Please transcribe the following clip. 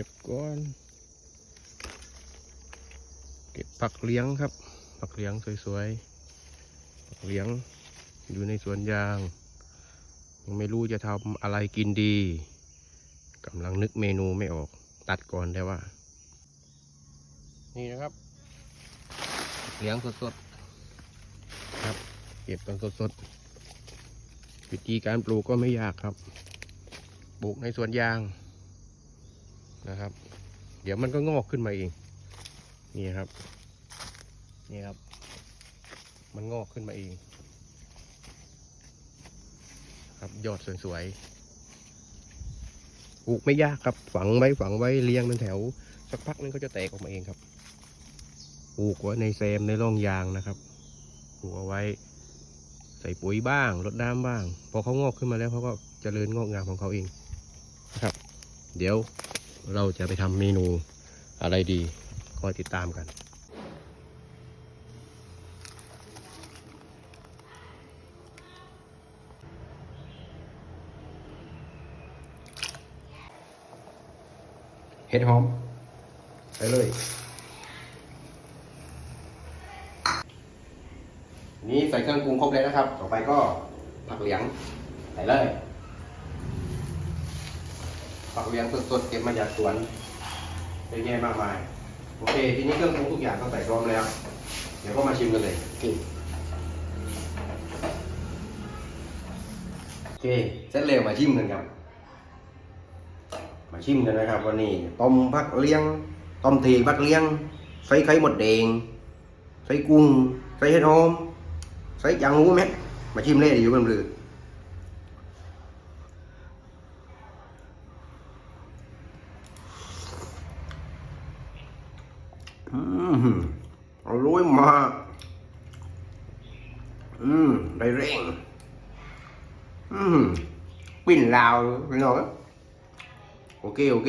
ก็บก้อน เก็บผักเลี้ยงครับ ผักเลี้ยงสวยๆ ผักเลี้ยงอยู่ในสวนยาง ยังไม่รู้จะทำอะไรกินดีกำลังนึกเมนูไม่ออก ตัดก่อนได้ว่า นี่นะครับ เลี้ยงสดๆ ครับ เก็บตอนสดๆ วิธีการปลูกก็ไม่ยากครับ ปลูกในสวนยาง นะครับ เดี๋ยวมันก็งอกขึ้นมาเอง นี่ครับ นี่ครับ มันงอกขึ้นมาเอง ครับยอดสวยๆปลูกไม่ยากครับ ฝังไว้ฝังไว้เรียงเป็นแถว สักพักนึงก็จะแตกออกมาเองครับปลูกไว้ในแซมในร่องยางนะครับปลูกเอาไว้ ใส่ปุ๋ยบ้างรดน้ำบ้าง พอเขางอกขึ้นมาแล้วเขาก็จเจริญงอกงามของเขาเองนะครับ เดี๋ยว เราจะไปทำเมนูอะไรดีคอยติดตามกันเห็ดหอม ไปเลย นี่ใส่เครื่องปรุงครบเลยนะครับ ต่อไปก็ผักเหลียง ใส่เลย ผักเหลียงสดๆเก็บมาจากสวนเยอะแยะมากมาย โอเค ทีนี้เครื่องปรุงทุกอย่างก็ใส่พร้อมแล้ว เดี๋ยวก็มาชิมกันเลยโอเคเสร็จเร็วมาชิมกันครับ มาชิมกันนะครับ วันนี้ต้มผักเลี้ยงต้มทีผักเลี้ยง ใส่ไข่หมดแดงใส่กุ้งใส่เห็ดหอมใส่ยางหมูไหมมาชิมเลยอยู่กันเลย อืมอร่อยมาก อืมได้แรงอืมปิ้นลาวไปหน่อย ok ok